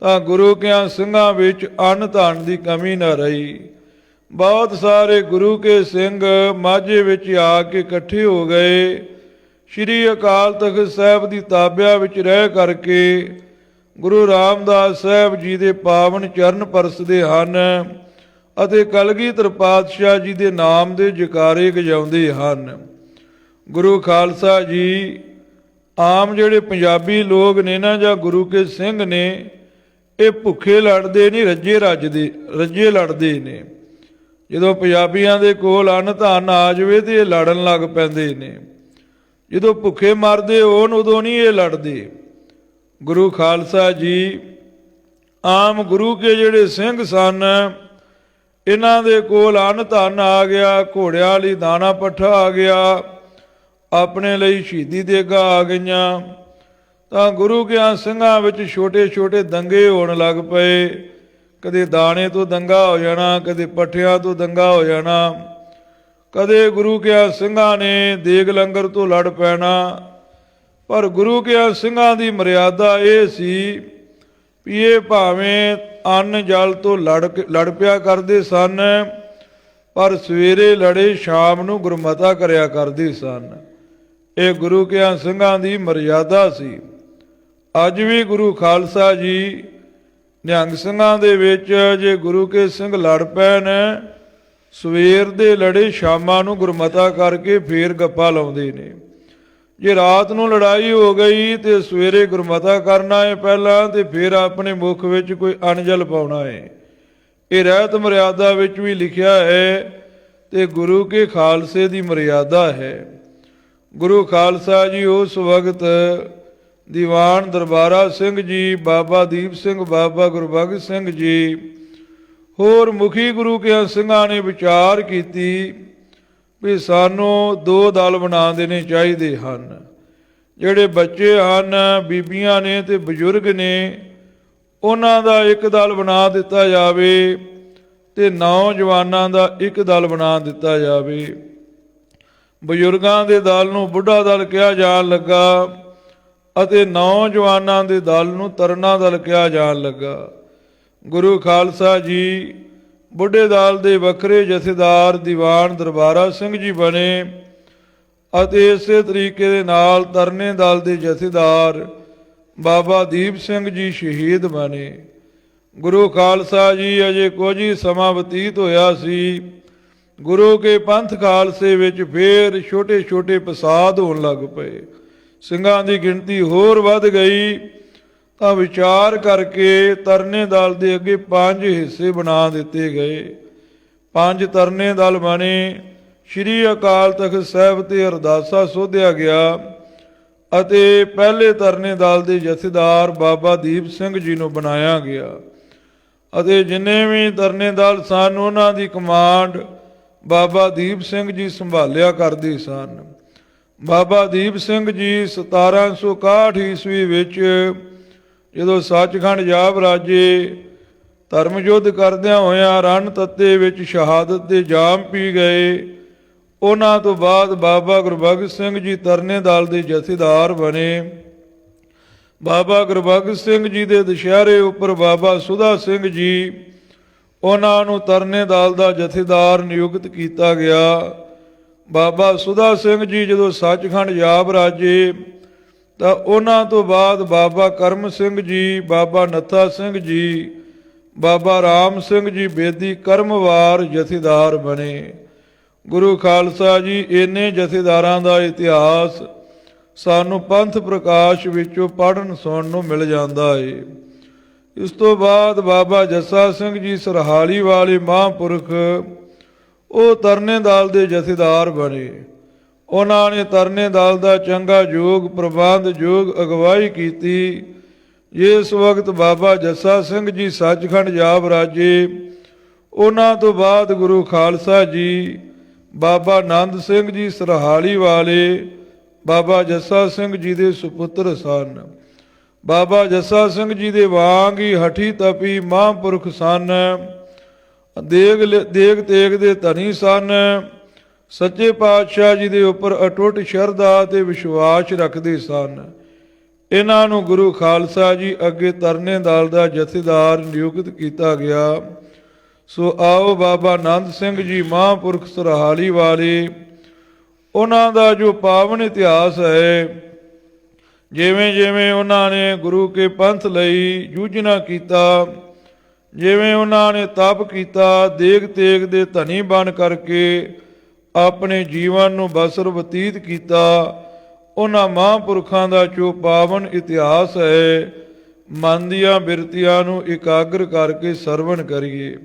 ਤਾਂ ਗੁਰੂ ਕਿਆਂ ਸਿੰਘਾਂ ਵਿੱਚ ਅੰਨ ਧਨ ਦੀ ਕਮੀ ਨਾ ਰਹੀ। ਬਹੁਤ ਸਾਰੇ ਗੁਰੂ ਕੇ ਸਿੰਘ ਮਾਝੇ ਵਿੱਚ ਆ ਕੇ ਇਕੱਠੇ ਹੋ ਗਏ। ਸ੍ਰੀ ਅਕਾਲ ਤਖਤ ਸਾਹਿਬ ਦੀ ਤਾਬਿਆ ਵਿੱਚ ਰਹਿ ਕਰਕੇ ਗੁਰੂ ਰਾਮਦਾਸ ਸਾਹਿਬ ਜੀ ਦੇ ਪਾਵਨ ਚਰਨ ਪਰਸਦੇ ਹਨ ਅਤੇ ਕਲਗੀਧਰ ਪਾਤਸ਼ਾਹ ਜੀ ਦੇ ਨਾਮ ਦੇ ਜਕਾਰੇ ਗਜਾਉਂਦੇ ਹਨ। ਗੁਰੂ ਖਾਲਸਾ ਜੀ ਆਮ ਜਿਹੜੇ ਪੰਜਾਬੀ ਲੋਕ ਨੇ ਨਾ ਜਾਂ ਗੁਰੂ ਕੇ ਸਿੰਘ ਨੇ, ਇਹ ਭੁੱਖੇ ਲੜਦੇ ਨਹੀਂ, ਰੱਜੇ ਰੱਜਦੇ, ਰੱਜੇ ਲੜਦੇ ਨੇ। ਜਦੋਂ ਪੰਜਾਬੀਆਂ ਦੇ ਕੋਲ ਅੰਨ ਧਨ ਆ ਜਾਵੇ ਤੇ ਇਹ ਲੜਨ ਲੱਗ ਪੈਂਦੇ ਨੇ। ਜਦੋਂ ਭੁੱਖੇ ਮਰਦੇ ਹੋਣ, ਉਦੋਂ ਨਹੀਂ ਇਹ ਲੜਦੇ। ਗੁਰੂ ਖਾਲਸਾ ਜੀ, ਆਮ ਗੁਰੂ ਕੇ ਜਿਹੜੇ ਸਿੰਘ ਸਨ, ਇਹਨਾਂ ਦੇ ਕੋਲ ਅੰਨ ਧਨ ਆ ਗਿਆ, ਘੋੜਿਆਂ ਲਈ ਦਾਣਾ ਪੱਠਾ ਆ ਗਿਆ, ਆਪਣੇ ਲਈ ਸ਼ਹੀਦੀ ਦੇਗਾ ਆ ਗਈਆਂ। ਤਾਂ ਗੁਰੂ ਕਿਆਂ ਸਿੰਘਾਂ ਵਿੱਚ ਛੋਟੇ ਛੋਟੇ ਦੰਗੇ ਹੋਣ ਲੱਗ ਪਏ। ਕਦੇ ਦਾਣੇ ਤੋਂ ਦੰਗਾ ਹੋ ਜਾਣਾ, ਕਦੇ ਪੱਠਿਆਂ ਤੋਂ ਦੰਗਾ ਹੋ ਜਾਣਾ। ਕਦੇ ਗੁਰੂ ਕਿਆਂ ਸਿੰਘਾਂ ਨੇ ਦੇਗ ਲੰਗਰ ਤੋਂ ਲੜ ਪੈਣਾ। ਪਰ ਗੁਰੂ ਕਿਆਂ ਸਿੰਘਾਂ ਦੀ ਮਰਿਆਦਾ ਇਹ ਸੀ ਵੀ ਇਹ ਭਾਵੇਂ ਅੰਨ ਜਲ ਤੋਂ ਲੜ ਕੇ- ਲੜ ਪਿਆ ਕਰਦੇ ਸਨ, ਪਰ ਸਵੇਰੇ ਲੜੇ, ਸ਼ਾਮ ਨੂੰ ਗੁਰਮਤਾ ਕਰਿਆ ਕਰਦੇ ਸਨ। ਇਹ ਗੁਰੂ ਕਿਆਂ ਸਿੰਘਾਂ ਦੀ ਮਰਿਆਦਾ ਸੀ। ਅੱਜ ਵੀ ਗੁਰੂ ਖਾਲਸਾ ਜੀ ਨਿਹੰਗ ਸਿੰਘਾਂ ਦੇ ਵਿੱਚ ਜੇ ਗੁਰੂ ਕੇ ਸਿੰਘ ਲੜ ਪੈਣ, ਸਵੇਰ ਦੇ ਲੜੇ, ਸ਼ਾਮਾਂ ਨੂੰ ਗੁਰਮਤਾ ਕਰਕੇ ਫੇਰ ਗੱਪਾ ਲਾਉਂਦੇ ਨੇ। ਜੇ ਰਾਤ ਨੂੰ ਲੜਾਈ ਹੋ ਗਈ ਤੇ ਸਵੇਰੇ ਗੁਰਮਤਾ ਕਰਨਾ ਹੈ ਪਹਿਲਾਂ, ਤੇ ਫਿਰ ਆਪਣੇ ਮੁਖ ਵਿੱਚ ਕੋਈ ਅਣਜਲ ਪਾਉਣਾ ਹੈ ਇਹ ਰਹਿਤ ਮਰਿਆਦਾ ਵਿੱਚ ਵੀ ਲਿਖਿਆ ਹੈ, ਤੇ ਗੁਰੂ ਕੇ ਖਾਲਸੇ ਦੀ ਮਰਿਆਦਾ ਹੈ। ਗੁਰੂ ਖਾਲਸਾ ਜੀ ਉਸ ਵਕਤ ਦੀਵਾਨ ਦਰਬਾਰਾ ਸਿੰਘ ਜੀ, ਬਾਬਾ ਦੀਪ ਸਿੰਘ, ਬਾਬਾ ਗੁਰਬਖਸ਼ ਸਿੰਘ ਜੀ, ਹੋਰ ਮੁਖੀ ਗੁਰੂ ਕੇ ਸਿੰਘਾਂ ਨੇ ਵਿਚਾਰ ਕੀਤੀ ਵੀ ਸਾਨੂੰ ਦੋ ਦਲ ਬਣਾ ਦੇਣੇ ਚਾਹੀਦੇ ਹਨ। ਜਿਹੜੇ ਬੱਚੇ ਹਨ, ਬੀਬੀਆਂ ਨੇ ਤੇ ਬਜ਼ੁਰਗ ਨੇ, ਉਹਨਾਂ ਦਾ ਇੱਕ ਦਲ ਬਣਾ ਦਿੱਤਾ ਜਾਵੇ ਤੇ ਨੌਜਵਾਨਾਂ ਦਾ ਇੱਕ ਦਲ ਬਣਾ ਦਿੱਤਾ ਜਾਵੇ। ਬਜ਼ੁਰਗਾਂ ਦੇ ਦਲ ਨੂੰ ਬੁੱਢਾ ਦਲ ਕਿਹਾ ਜਾਣ ਲੱਗਾ ਅਤੇ ਨੌਜਵਾਨਾਂ ਦੇ ਦਲ ਨੂੰ ਤਰਨਾ ਦਲ ਕਿਹਾ ਜਾਣ ਲੱਗਾ। ਗੁਰੂ ਖਾਲਸਾ ਜੀ ਬੁੱਢੇ ਦਲ ਦੇ ਵੱਖਰੇ ਜਥੇਦਾਰ ਦੀਵਾਨ ਦਰਬਾਰਾ ਸਿੰਘ ਜੀ ਬਣੇ ਅਤੇ ਇਸੇ ਤਰੀਕੇ ਦੇ ਨਾਲ ਤਰਨੇ ਦਲ ਦੇ ਜਥੇਦਾਰ ਬਾਬਾ ਦੀਪ ਸਿੰਘ ਜੀ ਸ਼ਹੀਦ ਬਣੇ। ਗੁਰੂ ਖਾਲਸਾ ਜੀ ਅਜੇ ਕੁਝ ਹੀ ਸਮਾਂ ਬਤੀਤ ਹੋਇਆ ਸੀ। ਗੁਰੂ ਕੇ ਪੰਥ ਖਾਲਸੇ ਵਿੱਚ ਫੇਰ ਛੋਟੇ ਛੋਟੇ ਪਸਾਦ ਹੋਣ ਲੱਗ ਪਏ। ਸਿੰਘਾਂ ਦੀ ਗਿਣਤੀ ਹੋਰ ਵੱਧ ਗਈ। ਤਾਂ ਵਿਚਾਰ ਕਰਕੇ ਤਰਨੇ ਦਲ ਦੇ ਅੱਗੇ ਪੰਜ ਹਿੱਸੇ ਬਣਾ ਦਿੱਤੇ ਗਏ। ਪੰਜ ਤਰਨੇ ਦਲ ਬਣੇ। ਸ਼੍ਰੀ ਅਕਾਲ ਤਖਤ ਸਾਹਿਬ ਤੇ ਅਰਦਾਸਾ ਸੋਧਿਆ ਗਿਆ ਅਤੇ ਪਹਿਲੇ ਤਰਨੇ ਦਲ ਦੇ ਜਥੇਦਾਰ ਬਾਬਾ ਦੀਪ ਸਿੰਘ ਜੀ ਨੂੰ ਬਣਾਇਆ ਗਿਆ ਅਤੇ ਜਿੰਨੇ ਵੀ ਤਰਨੇ ਦਲ ਸਨ, ਉਹਨਾਂ ਦੀ ਕਮਾਂਡ ਬਾਬਾ ਦੀਪ ਸਿੰਘ ਜੀ ਸੰਭਾਲਿਆ ਕਰਦੇ ਸਨ। ਬਾਬਾ ਦੀਪ ਸਿੰਘ ਜੀ 1761 ਈਸਵੀ ਵਿੱਚ ਜਦੋਂ ਸੱਚਖੰਡ ਜਾਬ ਰਾਜੇ, ਧਰਮ ਯੁੱਧ ਕਰਦਿਆਂ ਹੋਇਆਂ ਰਣ ਤੱਤੇ ਵਿੱਚ ਸ਼ਹਾਦਤ ਦੇ ਜਾਮ ਪੀ ਗਏ। ਉਹਨਾਂ ਤੋਂ ਬਾਅਦ ਬਾਬਾ ਗੁਰਬਖਸ਼ ਸਿੰਘ ਜੀ ਤਰਨੇ ਦਲ ਦੇ ਜਥੇਦਾਰ ਬਣੇ। ਬਾਬਾ ਗੁਰਬਖਸ਼ ਸਿੰਘ ਜੀ ਦੇ ਦੁਸ਼ਹਿਰੇ ਉੱਪਰ ਬਾਬਾ ਸੁਧਾ ਸਿੰਘ ਜੀ ਉਹਨਾਂ ਨੂੰ ਤਰਨੇ ਦਲ ਦਾ ਜਥੇਦਾਰ ਨਿਯੁਕਤ ਕੀਤਾ ਗਿਆ। ਬਾਬਾ ਸੁਧਾ ਸਿੰਘ ਜੀ ਜਦੋਂ ਸੱਚਖੰਡ ਜਾਬ ਰਾਜੇ ਤਾਂ ਉਹਨਾਂ ਤੋਂ ਬਾਅਦ ਬਾਬਾ ਕਰਮ ਸਿੰਘ ਜੀ, ਬਾਬਾ ਨੱਥਾ ਸਿੰਘ ਜੀ, ਬਾਬਾ ਰਾਮ ਸਿੰਘ ਜੀ ਬੇਦੀ ਕਰਮਵਾਰ ਜਥੇਦਾਰ ਬਣੇ। ਗੁਰੂ ਖਾਲਸਾ ਜੀ, ਇੰਨੇ ਜਥੇਦਾਰਾਂ ਦਾ ਇਤਿਹਾਸ ਸਾਨੂੰ ਪੰਥ ਪ੍ਰਕਾਸ਼ ਵਿੱਚੋਂ ਪੜਨ ਸੁਣਨ ਨੂੰ ਮਿਲ ਜਾਂਦਾ ਏ। ਇਸ ਤੋਂ ਬਾਅਦ ਬਾਬਾ ਜੱਸਾ ਸਿੰਘ ਜੀ ਸਰਹਾਲੀ ਵਾਲੇ ਮਹਾਂਪੁਰਖ, ਉਹ ਤਰਨੇ ਦਲ ਦੇ ਜਥੇਦਾਰ ਬਣੇ। ਉਹਨਾਂ ਨੇ ਤਰਨੇ ਦਲ ਦਾ ਚੰਗਾ ਯੋਗ, ਪ੍ਰਬੰਧ ਯੋਗ ਅਗਵਾਈ ਕੀਤੀ। ਇਸ ਵਕਤ ਬਾਬਾ ਜੱਸਾ ਸਿੰਘ ਜੀ ਸੱਚਖੰਡ ਜਾਬ ਰਾਜੇ। ਉਹਨਾਂ ਤੋਂ ਬਾਅਦ ਗੁਰੂ ਖਾਲਸਾ ਜੀ, ਬਾਬਾ ਆਨੰਦ ਸਿੰਘ ਜੀ ਸਰਹਾਲੀ ਵਾਲੇ, ਬਾਬਾ ਜੱਸਾ ਸਿੰਘ ਜੀ ਦੇ ਸੁਪੁੱਤਰ ਸਨ। ਬਾਬਾ ਜੱਸਾ ਸਿੰਘ ਜੀ ਦੇ ਵਾਂਗ ਹੀ ਹਠੀ ਤਪੀ ਮਹਾਂਪੁਰਖ ਸਨ। ਦੇਗ ਲ- ਦੇਗ ਤੇਗ ਦੇ ਧਨੀ ਸਨ। ਸੱਚੇ ਪਾਤਸ਼ਾਹ ਜੀ ਦੇ ਉੱਪਰ ਅਟੁੱਟ ਸ਼ਰਧਾ ਤੇ ਵਿਸ਼ਵਾਸ ਰੱਖਦੇ ਸਨ। ਇਹਨਾਂ ਨੂੰ ਗੁਰੂ ਖਾਲਸਾ ਜੀ ਅੱਗੇ ਤਰਨੇ ਦਲ ਦਾ ਜਥੇਦਾਰ ਨਿਯੁਕਤ ਕੀਤਾ ਗਿਆ। ਸੋ ਆਓ ਬਾਬਾ ਆਨੰਦ ਸਿੰਘ ਜੀ ਮਹਾਂਪੁਰਖ ਸਰਹਾਲੀ ਵਾਲੇ, ਉਹਨਾਂ ਦਾ ਜੋ ਪਾਵਨ ਇਤਿਹਾਸ ਹੈ ਜਿਵੇਂ ਜਿਵੇਂ ਉਹਨਾਂ ਨੇ ਗੁਰੂ ਕੇ ਪੰਥ ਲਈ ਜੂਝਣਾ ਕੀਤਾ, ਜਿਵੇਂ ਉਹਨਾਂ ਨੇ ਤਪ ਕੀਤਾ ਦੇਗ ਤੇਗ ਦੇ ਧਨੀ ਬਣ ਕਰਕੇ ਆਪਣੇ ਜੀਵਨ ਨੂੰ ਬਸਰ ਬਤੀਤ ਕੀਤਾ, ਉਹਨਾਂ ਮਹਾਂਪੁਰਖਾਂ ਦਾ ਜੋ ਪਾਵਨ ਇਤਿਹਾਸ ਹੈ, ਮਨ ਦੀਆਂ ਬਿਰਤੀਆਂ ਨੂੰ ਇਕਾਗਰ ਕਰਕੇ ਸਰਵਣ ਕਰੀਏ।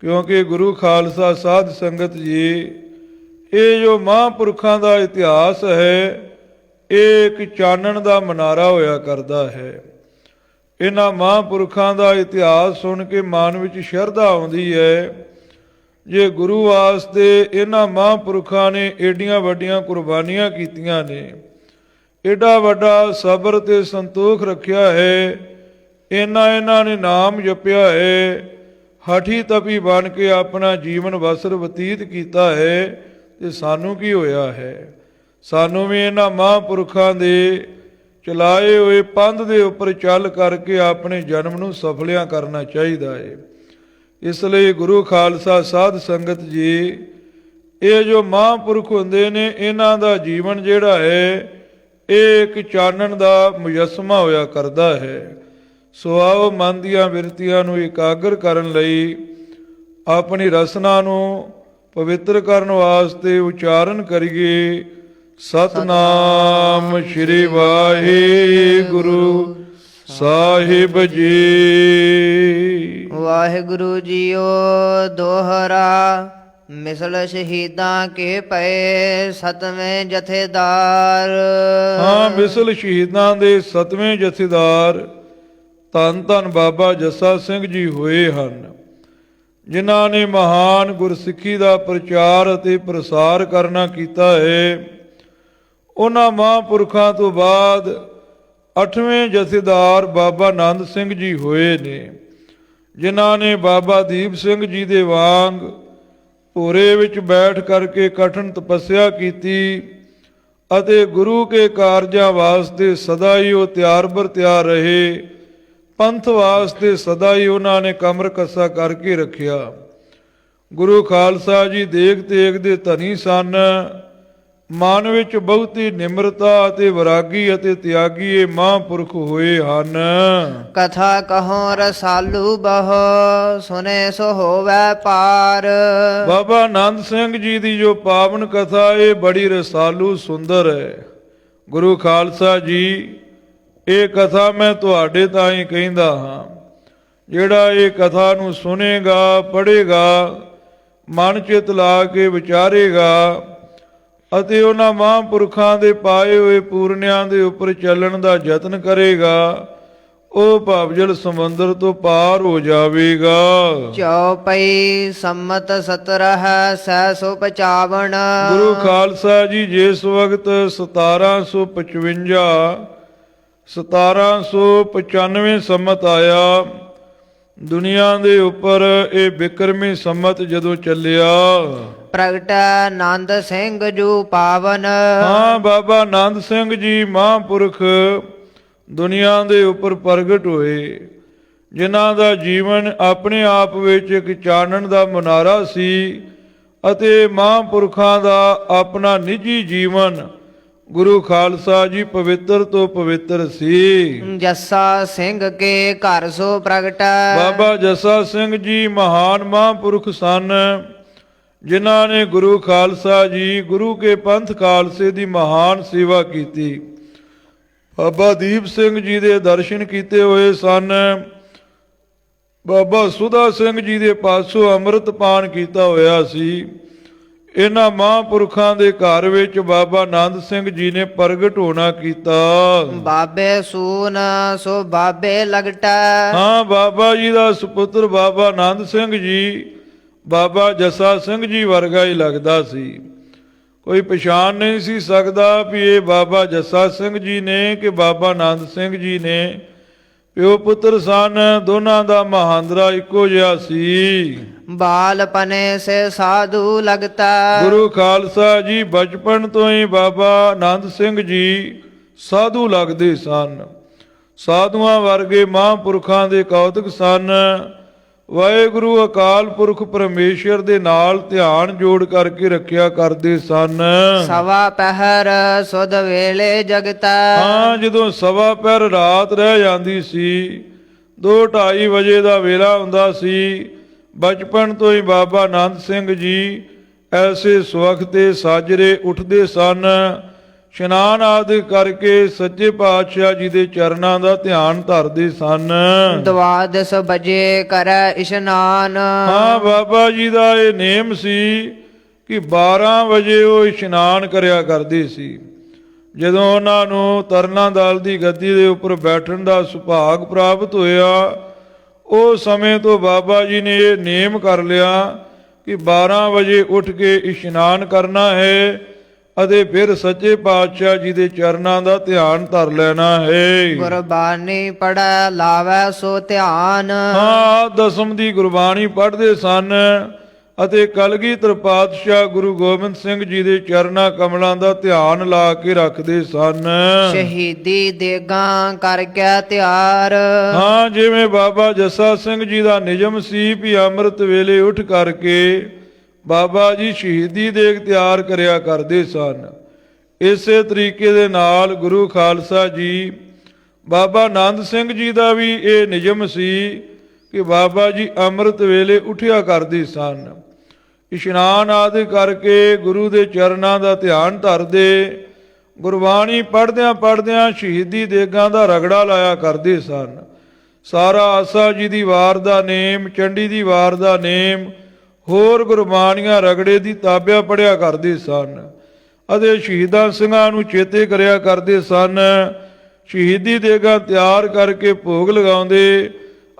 ਕਿਉਂਕਿ ਗੁਰੂ ਖਾਲਸਾ ਸਾਧ ਸੰਗਤ ਜੀ, ਇਹ ਜੋ ਮਹਾਂਪੁਰਖਾਂ ਦਾ ਇਤਿਹਾਸ ਹੈ, ਇਹ ਇੱਕ ਚਾਨਣ ਦਾ ਮਨਾਰਾ ਹੋਇਆ ਕਰਦਾ ਹੈ। ਇਹਨਾਂ ਮਹਾਂਪੁਰਖਾਂ ਦਾ ਇਤਿਹਾਸ ਸੁਣ ਕੇ ਮਨ ਵਿੱਚ ਸ਼ਰਧਾ ਆਉਂਦੀ ਹੈ ਜੇ ਗੁਰੂ ਵਾਸਤੇ ਇਹਨਾਂ ਮਹਾਂਪੁਰਖਾਂ ਨੇ ਏਡੀਆਂ ਵੱਡੀਆਂ ਕੁਰਬਾਨੀਆਂ ਕੀਤੀਆਂ ਨੇ, ਏਡਾ ਵੱਡਾ ਸਬਰ ਤੇ ਸੰਤੋਖ ਰੱਖਿਆ ਹੈ ਇਹਨਾਂ ਇਹਨਾਂ ਨੇ ਨਾਮ ਜਪਿਆ ਹੈ, ਹਠੀ ਤਪੀ ਬਣ ਕੇ ਆਪਣਾ ਜੀਵਨ ਵਸਰ ਬਤੀਤ ਕੀਤਾ ਹੈ ਤੇ ਸਾਨੂੰ ਕੀ ਹੋਇਆ ਹੈ? ਸਾਨੂੰ ਵੀ ਇਹਨਾਂ ਮਹਾਂਪੁਰਖਾਂ ਦੇ ਚਲਾਏ ਹੋਏ ਪੰਧ ਦੇ ਉੱਪਰ ਚੱਲ ਕਰਕੇ ਆਪਣੇ ਜਨਮ ਨੂੰ ਸਫਲਿਆਂ ਕਰਨਾ ਚਾਹੀਦਾ ਹੈ। ਇਸ ਲਈ ਗੁਰੂ ਖਾਲਸਾ ਸਾਧ ਸੰਗਤ ਜੀ, ਇਹ ਜੋ ਮਹਾਂਪੁਰਖ ਹੁੰਦੇ ਨੇ, ਇਹਨਾਂ ਦਾ ਜੀਵਨ ਜਿਹੜਾ ਹੈ, ਇਹ ਇੱਕ ਚਾਨਣ ਦਾ ਮੁਜਸਮਾ ਹੋਇਆ ਕਰਦਾ ਹੈ। ਸੋ ਆਓ ਮਨ ਦੀਆਂ ਬਿਰਤੀਆਂ ਨੂੰ ਇਕਾਗਰ ਕਰਨ ਲਈ ਆਪਣੀ ਰਸਨਾ ਨੂੰ ਪਵਿੱਤਰ ਕਰਨ ਵਾਸਤੇ ਉਚਾਰਨ ਕਰੀਏ। ਸਤਨਾਮ ਸ੍ਰੀ ਵਾਹਿਗੁਰੂ। ਸਾਹਿਬ ਜੀ। ਵਾਹਿਗੁਰੂ ਜੀਓ ਦੋਹਰਾ ਮਿਸਲ ਸ਼ਹੀਦਾਂ ਕੇ ਪਏ ਸਤਵੇਂ ਜਥੇਦਾਰ। ਹਾਂ ਮਿਸਲ ਸ਼ਹੀਦਾਂ ਦੇ ਸਤਵੇਂ ਜਥੇਦਾਰ ਧੰਨ ਧੰਨ ਬਾਬਾ ਜੱਸਾ ਸਿੰਘ ਜੀ ਹੋਏ ਹਨ ਜਿਨ੍ਹਾਂ ਨੇ ਮਹਾਨ ਗੁਰਸਿੱਖੀ ਦਾ ਪ੍ਰਚਾਰ ਅਤੇ ਪ੍ਰਸਾਰ ਕਰਨਾ ਕੀਤਾ ਹੈ। ਉਹਨਾਂ ਮਹਾਂਪੁਰਖਾਂ ਤੋਂ ਬਾਅਦ ਅੱਠਵੇਂ ਜਥੇਦਾਰ ਬਾਬਾ ਆਨੰਦ ਸਿੰਘ ਜੀ ਹੋਏ ਨੇ, ਜਿਨ੍ਹਾਂ ਨੇ ਬਾਬਾ ਦੀਪ ਸਿੰਘ ਜੀ ਦੇ ਵਾਂਗ ਭੋਰੇ ਵਿੱਚ ਬੈਠ ਕਰਕੇ ਕਠਨ ਤਪੱਸਿਆ ਕੀਤੀ ਅਤੇ ਗੁਰੂ ਕੇ ਕਾਰਜਾਂ ਵਾਸਤੇ ਸਦਾ ਹੀ ਉਹ ਤਿਆਰ ਬਰ ਤਿਆਰ ਰਹੇ, ਪੰਥ ਵਾਸਤੇ ਸਦਾ ਹੀ ਉਹਨਾਂ ਨੇ ਕਮਰ ਕੱਸਾ ਕਰਕੇ ਰੱਖਿਆ। ਗੁਰੂ ਖਾਲਸਾ ਜੀ ਦੇਖ ਤੇਗ ਦੇ ਧਨੀ ਸਨ ਮਨ ਵਿੱਚ ਬਹੁਤੀ ਨਿਮਰਤਾ ਅਤੇ ਵਿਰਾਗੀ ਅਤੇ ਤਿਆਗੀ ਇਹ ਮਹਾਂਪੁਰਖ ਹੋਏ ਹਨ। ਕਥਾ ਕਹੋ ਰਸਾਲੂ ਬਹੁ ਸੁਨੇ ਸੋ ਹੋਵੇ ਪਾਰ। ਬਾਬਾ ਆਨੰਦ ਸਿੰਘ ਜੀ ਦੀ ਜੋ ਪਾਵਨ ਕਥਾ ਇਹ ਬੜੀ ਰਸਾਲੂ ਸੁੰਦਰ ਹੈ। ਗੁਰੂ ਖਾਲਸਾ ਜੀ ਇਹ ਕਥਾ ਮੈਂ ਤੁਹਾਡੇ ਤਾਂ ਹੀ ਕਹਿੰਦਾ ਹਾਂ। ਜਿਹੜਾ ਇਹ ਕਥਾ ਨੂੰ ਸੁਨੇਗਾ ਪੜ੍ਹੇਗਾ ਮਨ ਚਿਤ ਲਾ ਕੇ ਵਿਚਾਰੇਗਾ ਅਤੇ ਉਹਨਾਂ ਮਹਾਂਪੁਰਖਾਂ ਦੇ ਪਾਏ ਹੋਏ ਪੂਰਨਿਆਂ ਦੇ ਉੱਪਰ ਚੱਲਣ ਦਾ ਯਤਨ ਕਰੇਗਾ ਉਹ ਭਵਜਲ ਸਮੁੰਦਰ ਤੋਂ ਪਾਰ ਹੋ ਜਾਵੇਗਾ। ਚੌਪਈ ਸੰਮਤ 17 ਸਹਿ 55 ਗੁਰੂ ਖਾਲਸਾ ਜੀ ਜਿਸ ਵਕਤ 1755 1795 ਸੰਮਤ ਆਇਆ ਦੁਨੀਆ ਦੇ ਉੱਪਰ ਇਹ ਬਿਕਰਮੀ ਸੰਮਤ ਜਦੋਂ ਚੱਲਿਆ। ਪ੍ਰਗਟ ਆਨੰਦ ਸਿੰਘ ਜੂ ਪਾਵਨ। ਹਾਂ ਬਾਬਾ ਆਨੰਦ ਸਿੰਘ ਜੀ ਮਹਾਂਪੁਰਖ ਦੁਨੀਆ ਦੇ ਉੱਪਰ ਪ੍ਰਗਟ ਹੋਏ ਜਿਨ੍ਹਾਂ ਦਾ ਜੀਵਨ ਆਪਣੇ ਆਪ ਵਿੱਚ ਇੱਕ ਚਾਨਣ ਦਾ ਮਨਾਰਾ ਸੀ ਅਤੇ ਮਹਾਂਪੁਰਖਾਂ ਦਾ ਆਪਣਾ ਨਿੱਜੀ ਜੀਵਨ ਗੁਰੂ ਖਾਲਸਾ ਜੀ ਪਵਿੱਤਰ ਤੋਂ ਪਵਿੱਤਰ ਸੀ। ਜੱਸਾ ਸਿੰਘ ਕੇ ਘਰ ਸੋ ਪ੍ਰਗਟ। ਬਾਬਾ ਜੱਸਾ ਸਿੰਘ ਜੀ ਮਹਾਨ ਮਹਾਂਪੁਰਖ ਸਨ। ਜਿਨ੍ਹਾਂ ਨੇ ਗੁਰੂ ਖਾਲਸਾ ਜੀ ਗੁਰੂ ਕੇ ਪੰਥ ਖਾਲਸੇ ਦੀ ਮਹਾਨ ਸੇਵਾ ਕੀਤੀ। ਬਾਬਾ ਦੀਪ ਸਿੰਘ ਜੀ ਦੇ ਦਰਸ਼ਨ ਕੀਤੇ ਹੋਏ ਸਨ। ਬਾਬਾ ਸੁਦਾ ਸਿੰਘ ਜੀ ਦੇ ਪਾਸੋਂ ਅੰਮ੍ਰਿਤ ਪਾਨ ਕੀਤਾ ਹੋਇਆ ਸੀ। ਇਹਨਾਂ ਮਹਾਂਪੁਰਖਾਂ ਦੇ ਘਰ ਵਿੱਚ ਬਾਬਾ ਆਨੰਦ ਸਿੰਘ ਜੀ ਨੇ ਪ੍ਰਗਟ ਹੋਣਾ ਕੀਤਾ। ਬਾਬੇ ਸੂਨ ਸੋ ਬਾਬੇ ਲਗਟਾ। ਹਾਂ ਬਾਬਾ ਜੀ ਦਾ ਸੁਪੁੱਤਰ ਬਾਬਾ ਆਨੰਦ ਸਿੰਘ ਜੀ ਬਾਬਾ ਜੱਸਾ ਸਿੰਘ ਜੀ ਵਰਗਾ ਹੀ ਲੱਗਦਾ ਸੀ। ਕੋਈ ਪਛਾਣ ਨਹੀਂ ਸੀ ਸਕਦਾ ਵੀ ਇਹ ਬਾਬਾ ਜੱਸਾ ਸਿੰਘ ਜੀ ਨੇ ਕਿ ਬਾਬਾ ਆਨੰਦ ਸਿੰਘ ਜੀ ਨੇ। ਪਿਓ ਪੁੱਤਰ ਸਨ ਦੋਨਾਂ ਦਾ ਮਹਾਂਦਰਾ ਇੱਕੋ ਜਿਹਾ ਸੀ। ਬਾਲ ਪਨੇ ਸੇ ਸਾਧੂ ਲਗਤਾ। ਗੁਰੂ ਖਾਲਸਾ ਜੀ ਬਚਪਨ ਤੋਂ ਹੀ ਬਾਬਾ ਆਨੰਦ ਸਿੰਘ ਜੀ ਸਾਧੂ ਲੱਗਦੇ ਸਨ। ਸਾਧੂਆਂ ਵਰਗੇ ਮਹਾਂਪੁਰਖਾਂ ਦੇ ਕੌਤਕ ਸਨ। ਵਾਹਿਗੁਰੂ ਅਕਾਲ ਪੁਰਖ ਪਰਮੇਸ਼ਰ ਦੇ ਨਾਲ ਧਿਆਨ ਜੋੜ ਕਰਕੇ ਰੱਖਿਆ ਕਰਦੇ ਸਨ। ਸਵਾ ਪਹਿਰ ਸੁਧ ਵੇਲੇ ਜਗਤਾ। ਹਾਂ ਜਦੋਂ ਸਵਾ ਪਹਿਰ ਰਾਤ ਰਹਿ ਜਾਂਦੀ ਸੀ 2:30 ਵਜੇ ਦਾ ਵੇਲਾ ਹੁੰਦਾ ਸੀ ਬਚਪਨ ਤੋਂ ਹੀ ਬਾਬਾ ਆਨੰਦ ਸਿੰਘ ਜੀ ਐਸੇ ਸੁਖ ਤੇ ਸਾਜਰੇ ਉੱਠਦੇ ਸਨ। ਇਸ਼ਨਾਨ ਆਦਿ ਕਰਕੇ ਸੱਚੇ ਪਾਤਸ਼ਾਹ ਜੀ ਦੇ ਚਰਨਾਂ ਦਾ ਧਿਆਨ ਧਰਦੇ ਸਨ। ਦਵਾਦਸ ਵਜੇ ਕਰੈ ਇਸ਼ਨਾਨ। ਹਾਂ ਬਾਬਾ ਜੀ ਦਾ ਇਹ ਨੇਮ ਸੀ ਕਿ 12 ਵਜੇ ਉਹ ਇਸ਼ਨਾਨ ਕਰਿਆ ਕਰਦੇ ਸੀ। ਜਦੋਂ ਉਹਨਾਂ ਨੂੰ ਤਰਨਾ ਦਲ ਦੀ ਗੱਦੀ ਦੇ ਉੱਪਰ ਬੈਠਣ ਦਾ ਸੁਭਾਗ ਪ੍ਰਾਪਤ ਹੋਇਆ ਉਹ ਸਮੇਂ ਤੋਂ ਬਾਬਾ ਜੀ ਨੇ ਇਹ ਨੇਮ ਕਰ ਲਿਆ ਕਿ 12 ਵਜੇ ਉੱਠ ਕੇ ਇਸ਼ਨਾਨ ਕਰਨਾ ਹੈ। ਅਤੇ ਫਿਰ ਸੱਚੇ ਪਾਤਸ਼ਾਹ ਜੀ ਦੇ ਚਰਨਾਂ ਦਾ ਧਿਆਨ ਧਰ ਲੈਣਾ ਹੈ। ਗੁਰਬਾਣੀ ਪੜੈ ਲਾਵੈ ਸੋ ਧਿਆਨ। ਹਾਂ ਦਸਮ ਦੀ ਗੁਰਬਾਣੀ ਪੜ੍ਹਦੇ ਸਨ ਅਤੇ ਕਲਗੀਧਰ ਪਾਤਸ਼ਾਹ ਗੁਰੂ ਗੋਬਿੰਦ ਸਿੰਘ ਜੀ ਦੇ ਚਰਨਾਂ ਕਮਲਾਂ ਦਾ ਧਿਆਨ ਲਾ ਕੇ ਰੱਖਦੇ ਸਨ। ਸ਼ਹੀਦੀ ਦੇਗਾਂ ਕਰਕੇ ਤਿਆਰ। ਹਾਂ ਜਿਵੇਂ ਬਾਬਾ ਜੱਸਾ ਸਿੰਘ ਜੀ ਦਾ ਨਿਯਮ ਸੀ ਵੀ ਅੰਮ੍ਰਿਤ ਵੇਲੇ ਉੱਠ ਕਰਕੇ ਬਾਬਾ ਜੀ ਸ਼ਹੀਦੀ ਦੇਗ ਤਿਆਰ ਕਰਿਆ ਕਰਦੇ ਸਨ। ਇਸੇ ਤਰੀਕੇ ਦੇ ਨਾਲ ਗੁਰੂ ਖਾਲਸਾ ਜੀ, ਬਾਬਾ ਆਨੰਦ ਸਿੰਘ ਜੀ ਦਾ ਵੀ ਇਹ ਨਿਯਮ ਸੀ ਕਿ ਬਾਬਾ ਜੀ ਅੰਮ੍ਰਿਤ ਵੇਲੇ ਉਠਿਆ ਕਰਦੇ ਸਨ। ਇਸ਼ਨਾਨ ਆਦਿ ਕਰਕੇ ਗੁਰੂ ਦੇ ਚਰਨਾਂ ਦਾ ਧਿਆਨ ਧਰਦੇ, ਗੁਰਬਾਣੀ ਪੜ੍ਹਦਿਆਂ ਪੜ੍ਹਦਿਆਂ ਸ਼ਹੀਦੀ ਦੇਗਾਂ ਦਾ ਰਗੜਾ ਲਾਇਆ ਕਰਦੇ ਸਨ। ਸਾਰਾ ਆਸਾ ਜੀ ਦੀ ਵਾਰ ਦਾ ਨੇਮ, ਚੰਡੀ ਦੀ ਵਾਰ ਦਾ ਨੇਮ ਹੋਰ ਗੁਰਬਾਣੀਆਂ ਰਗੜੇ ਦੀ ਤਾਬਿਆ ਪੜਿਆ ਕਰਦੇ ਸਨ। ਅਤੇ ਸ਼ਹੀਦਾਂ ਸਿੰਘਾਂ ਨੂੰ ਚੇਤੇ ਕਰਿਆ ਕਰਦੇ ਸਨ। ਸ਼ਹੀਦੀ ਦੇਗਾ ਤਿਆਰ ਕਰਕੇ ਭੋਗ ਲਗਾਉਂਦੇ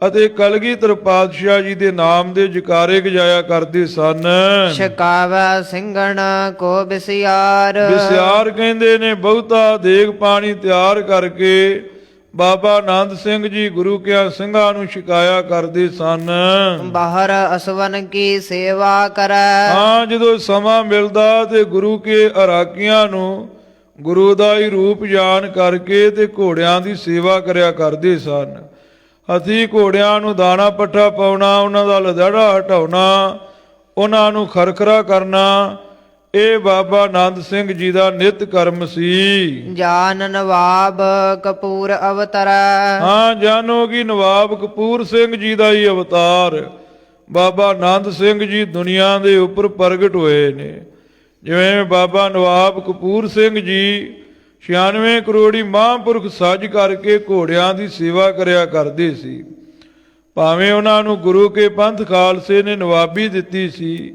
ਅਤੇ ਕਲਗੀਧਰ ਪਾਤਸ਼ਾਹ ਜੀ ਦੇ ਨਾਮ ਦੇ ਜਕਾਰੇ ਗਜਾਇਆ ਕਰਦੇ ਸਨ। ਛਕਾਵੈ ਸਿੰਘਣ ਕੋ ਬਿਸਿਆਰ। ਵਿਸਿਆਰ ਕਹਿੰਦੇ ਨੇ ਬਹੁਤਾ ਦੇਗ ਪਾਣੀ ਤਿਆਰ ਕਰਕੇ ਬਾਬਾ ਆਨੰਦ ਸਿੰਘ ਜੀ ਗੁਰੂ ਕਿਆਂ ਸਿੰਘਾਂ ਨੂੰ ਸ਼ਿਕਾਇਆ ਕਰਦੇ ਸਨ। ਬਾਹਰ ਅਸਵਨ ਕੀ ਸੇਵਾ ਕਰੈ। ਹਾਂ ਜਦੋਂ ਸਮਾਂ ਮਿਲਦਾ ਤੇ ਗੁਰੂ ਕੇ ਅਰਾਕੀਆਂ ਨੂੰ ਗੁਰੂ ਦਾ ਹੀ ਰੂਪ ਜਾਣ ਕਰਕੇ ਤੇ ਘੋੜਿਆਂ ਦੀ ਸੇਵਾ ਕਰਿਆ ਕਰਦੇ ਸਨ। ਹਥੀ ਘੋੜਿਆਂ ਨੂੰ ਦਾਣਾ ਪੱਠਾ ਪਾਉਣਾ ਉਹਨਾਂ ਦਾ ਲਦੜਾ ਹਟਾਉਣਾ ਉਹਨਾਂ ਨੂੰ ਖਰਖਰਾ ਕਰਨਾ ਇਹ ਬਾਬਾ ਆਨੰਦ ਸਿੰਘ ਜੀ ਦਾ ਨਿਤ ਕਰਮ ਸੀ। ਜਾਨ ਨਵਾਬ ਕਪੂਰ ਅਵਤਰੈ। ਹਾਂ ਜਾਣੋ ਕਿ ਨਵਾਬ ਕਪੂਰ ਸਿੰਘ ਜੀ ਦਾ ਹੀ ਅਵਤਾਰ। ਬਾਬਾ ਆਨੰਦ ਸਿੰਘ ਜੀ ਦੁਨੀਆ ਦੇ ਉੱਪਰ ਪ੍ਰਗਟ ਹੋਏ ਨੇ। ਜਿਵੇਂ ਬਾਬਾ ਨਵਾਬ ਕਪੂਰ ਸਿੰਘ ਜੀ 96 ਕਰੋੜੀ ਮਹਾਂਪੁਰਖ ਸੱਜ ਕਰਕੇ ਘੋੜਿਆਂ ਦੀ ਸੇਵਾ ਕਰਿਆ ਕਰਦੇ ਸੀ। ਭਾਵੇਂ ਉਹਨਾਂ ਨੂੰ ਗੁਰੂ ਕੇ ਪੰਥ ਖਾਲਸੇ ਨੇ ਨਵਾਬੀ ਦਿੱਤੀ ਸੀ